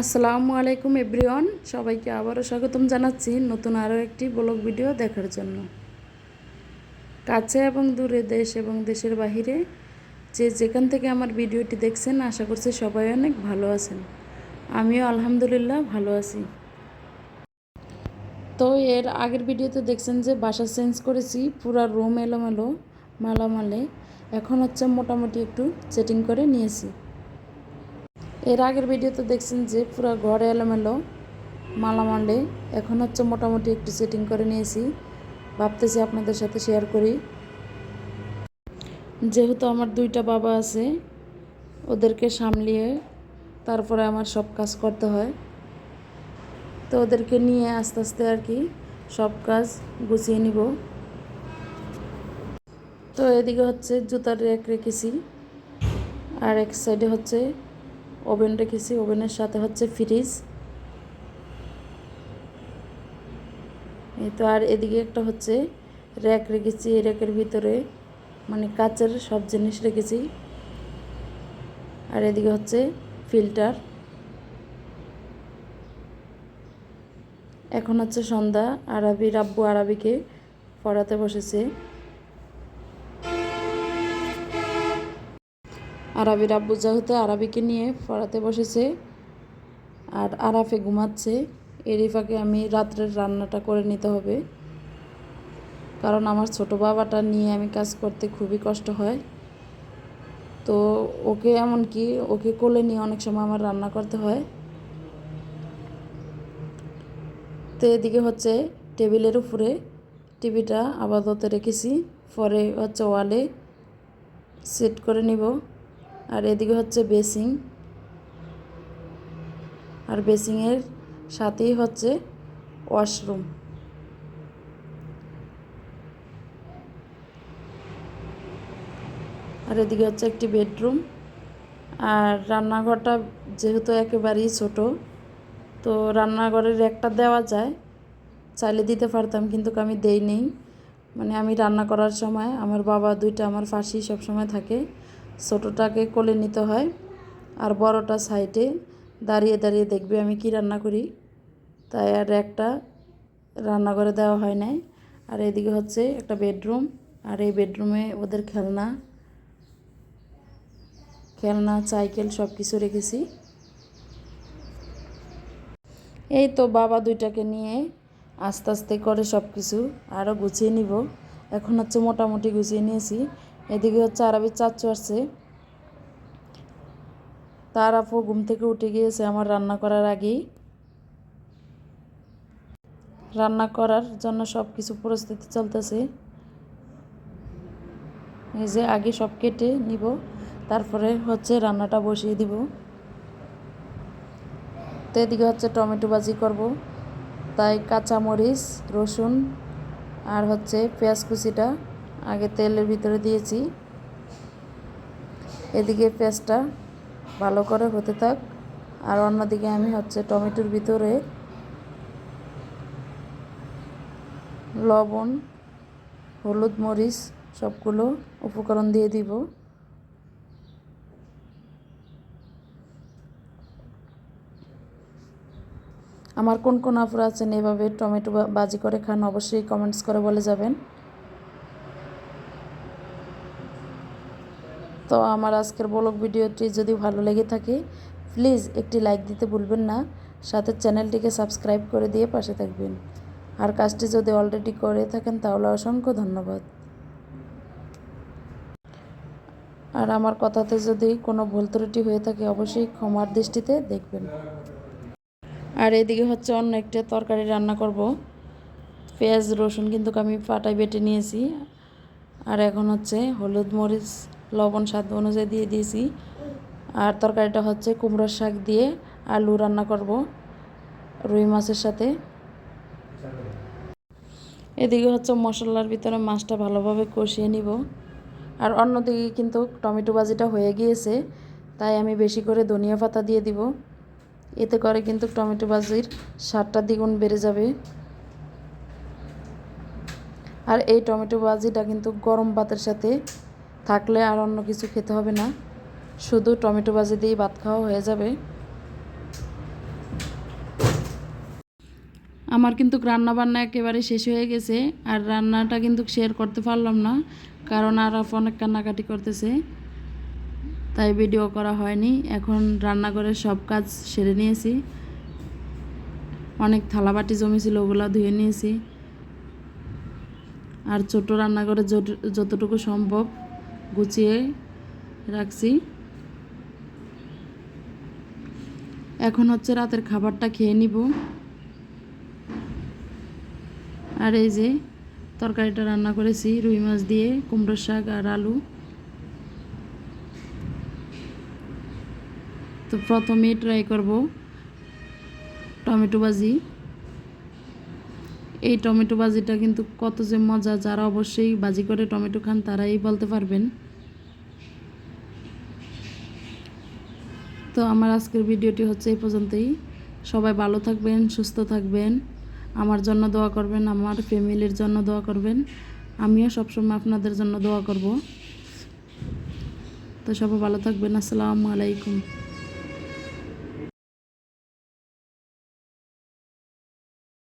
আসসালামু আলাইকুম এভরিওয়ান। সবাইকে আবারও স্বাগতম জানাচ্ছি নতুন আরও একটি ব্লগ ভিডিও দেখার জন্য। কাছে এবং দূরে দেশ এবং দেশের বাহিরে যে যেখান থেকে আমার ভিডিওটি দেখছেন, আশা করছি সবাই অনেক ভালো আছেন। আমিও আলহামদুলিল্লাহ ভালো আছি। তো এর আগের ভিডিওতে দেখছেন যে বাসা চেঞ্জ করেছি, পুরো রুম এলোমেলো, মালামালে। এখন হচ্ছে মোটামুটি একটু সেটিং করে নিয়েছি। এর আগের ভিডিওতে দেখছেন যে পুরো ঘরে এলোমেলো, মালামালে। এখন হচ্ছে মোটামুটি একটু সেটিং করে নিয়েছি। ভাবতেছি আপনাদের সাথে শেয়ার করি। যেহেতু আমার দুইটা বাবা আছে, ওদেরকে সামলিয়ে তারপরে আমার সব কাজ করতে হয়। তো ওদেরকে নিয়ে আস্তে আস্তে আর কি সব কাজ গুছিয়ে নিব। তো এদিকে হচ্ছে জুতার র্যাক রেখেছি। আর এক সাইডে হচ্ছে ওভেন রেখেছি ওভেনের সাথে হচ্ছে ফ্রিজ। এই তো আর এদিকে একটা হচ্ছে র্যাক রেখেছি, এই র্যাকের ভিতরে মানে কাচের সব জিনিস রেখেছি। আর এদিকে হচ্ছে ফিল্টার। এখন হচ্ছে সন্ধ্যা, আরবি, রাব্বু আরবিকে পড়াতে বসেছে। আরবি রাব্বু যেহেতু আরবিকে নিয়ে পড়াতে বসেছে আর আরাফে ঘুমাচ্ছে, এরই ফাঁকে আমি রাত্রের রান্নাটা করে নিতে হবে। কারণ আমার ছোট বাবাটা নিয়ে আমি কাজ করতে খুবই কষ্ট হয়। তো ওকে এমনকি ওকে কোলে নিয়ে অনেক সময় আমার রান্না করতে হয়। তো এদিকে হচ্ছে টেবিলের উপরে টিভিটা আপাতত রেখেছি, পরে হচ্ছে ওয়ালে সেট করে নিব। আর এদিকে হচ্ছে বেসিং। আর বেসিংয়ের সাথেই হচ্ছে ওয়াশরুম। আর এদিকে হচ্ছে একটি বেডরুম। আর রান্নাঘরটা যেহেতু একেবারেই ছোট, তো রান্নাঘরের একটা দেওয়া যায়। চাইলে দিতে পারতাম, কিন্তু আমি দেই নেই। মানে আমি রান্না করার সময় আমার বাবা, দুইটা আমার ফাঁসি সব সময় থাকে। ছোটোটাকে কোলে নিতে হয় আর বড়টা সাইডে দাঁড়িয়ে দাঁড়িয়ে দেখবে আমি কি রান্না করি। তাই আর একটা রান্নাঘরে দেওয়া হয় নাই। আর এদিকে হচ্ছে একটা বেডরুম। আর এই বেডরুমে ওদের খেলনা খেলনা, সাইকেল সব কিছু রেখেছি। এই তো বাবা দুইটাকে নিয়ে আস্তে আস্তে করে সব কিছু আরও গুছিয়ে নিব। এখন হচ্ছে মোটামুটি গুছিয়ে নিয়েছি। এদিকে হচ্ছে আরবি চাচ্চু আসছে। তার আপু ঘুম থেকে উঠে গিয়েছে আমার রান্না করার আগেই। রান্না করার জন্য সব কিছু পরিস্থিতি চলতেছে। এই যে আগে সব কেটে নিব, তারপরে হচ্ছে রান্নাটা বসিয়ে দিব। তো এদিকে হচ্ছে টমেটো বাজি করব, তাই কাঁচামরিচ, রসুন আর হচ্ছে পেঁয়াজ কুচিটা। আগে তেলের ভিতরে দিয়েছি। এদিকে পেঁয়াজটা ভালো করে হতে থাক। আর অন্যদিকে আমি হচ্ছে টমেটোর ভিতরে লবণ, হলুদ মরিচ সবগুলো উপকরণ দিয়ে দিব। আমার কোন কোন আপুরা আছেন এভাবে টমেটো বাজি করে খান অবশ্যই কমেন্টস করে বলে যাবেন। তো আমার আজকের ব্লগ ভিডিওটি যদি ভালো লেগে থাকে প্লিজ একটি লাইক দিতে ভুলবেন না। সাথে চ্যানেলটিকে সাবস্ক্রাইব করে দিয়ে পাশে থাকবেন। আর কাজটি যদি অলরেডি করে থাকেন, তাহলে অসংখ্য ধন্যবাদ। আর আমার কথাতে যদি কোনো ভুল ত্রুটি হয়ে থাকে, অবশ্যই ক্ষমার দৃষ্টিতে দেখবেন। আর এদিকে হচ্ছে অন্য একটা তরকারি রান্না করব। পেঁয়াজ, রসুন কিন্তু আমি পাটায় বেটে নিয়েছি। আর এখন হচ্ছে হলুদ মরিচ লবণ স্বাদ অনুযায়ী দিয়ে দিয়েছি। আর তরকারিটা হচ্ছে কুমড়োর শাক দিয়ে আলু রান্না করব রুই মাছের সাথে। এদিকে হচ্ছে মশলার ভিতরে মাছটা ভালোভাবে কষিয়ে নিব। আর অন্যদিকে কিন্তু টমেটো বাজিটা হয়ে গিয়েছে, তাই আমি বেশি করে ধনিয়া পাতা দিয়ে দিব। এতে করে কিন্তু টমেটো বাজির স্বাদটা দ্বিগুণ বেড়ে যাবে। আর এই টমেটো বাজিটা কিন্তু গরম ভাতের সাথে থাকলে আর অন্য কিছু খেতে হবে না। শুধু টমেটো বাজি দিয়েই ভাত খাওয়া হয়ে যাবে। আমার কিন্তু রান্না বান্না একেবারে শেষ হয়ে গেছে, আর রান্নাটা কিন্তু শেয়ার করতে পারলাম না, কারণ আর অনেক কান্নাকাটি করতেছে। তাই ভিডিও করা হয়নি, এখন রান্নাঘরের সব কাজ সেরে নিয়েছি। অনেক থালাবাটি জমেছিল, ওগুলো ধুয়ে নিয়েছি। আর ছোট রান্নাঘরে যত- যতটুকু সম্ভব গুছিয়ে রাখছি। এখন হচ্ছে রাতের খাবারটা খেয়ে নিব। আর এই যে তরকারিটা রান্না করেছি, রুই মাছ দিয়ে কুমড়োর শাক আর আলু। তো প্রথমেই ট্রাই করব টমেটো ভাজি। এই টমেটো ভাজিটা কিন্তু কত যে মজা, যারা অবশ্যই ভাজি করে টমেটো খান তারাই বলতে পারবেন। তো আমার আজকের ভিডিওটি হচ্ছে এই পর্যন্তই। সবাই ভালো থাকবেন, সুস্থ থাকবেন। আমার জন্য দোয়া করবেন, আমার ফ্যামিলির জন্য দোয়া করবেন। আমিও সবসময় আপনাদের জন্য দোয়া করব। তো সবাই ভালো থাকবেন, আসসালামু আলাইকুম।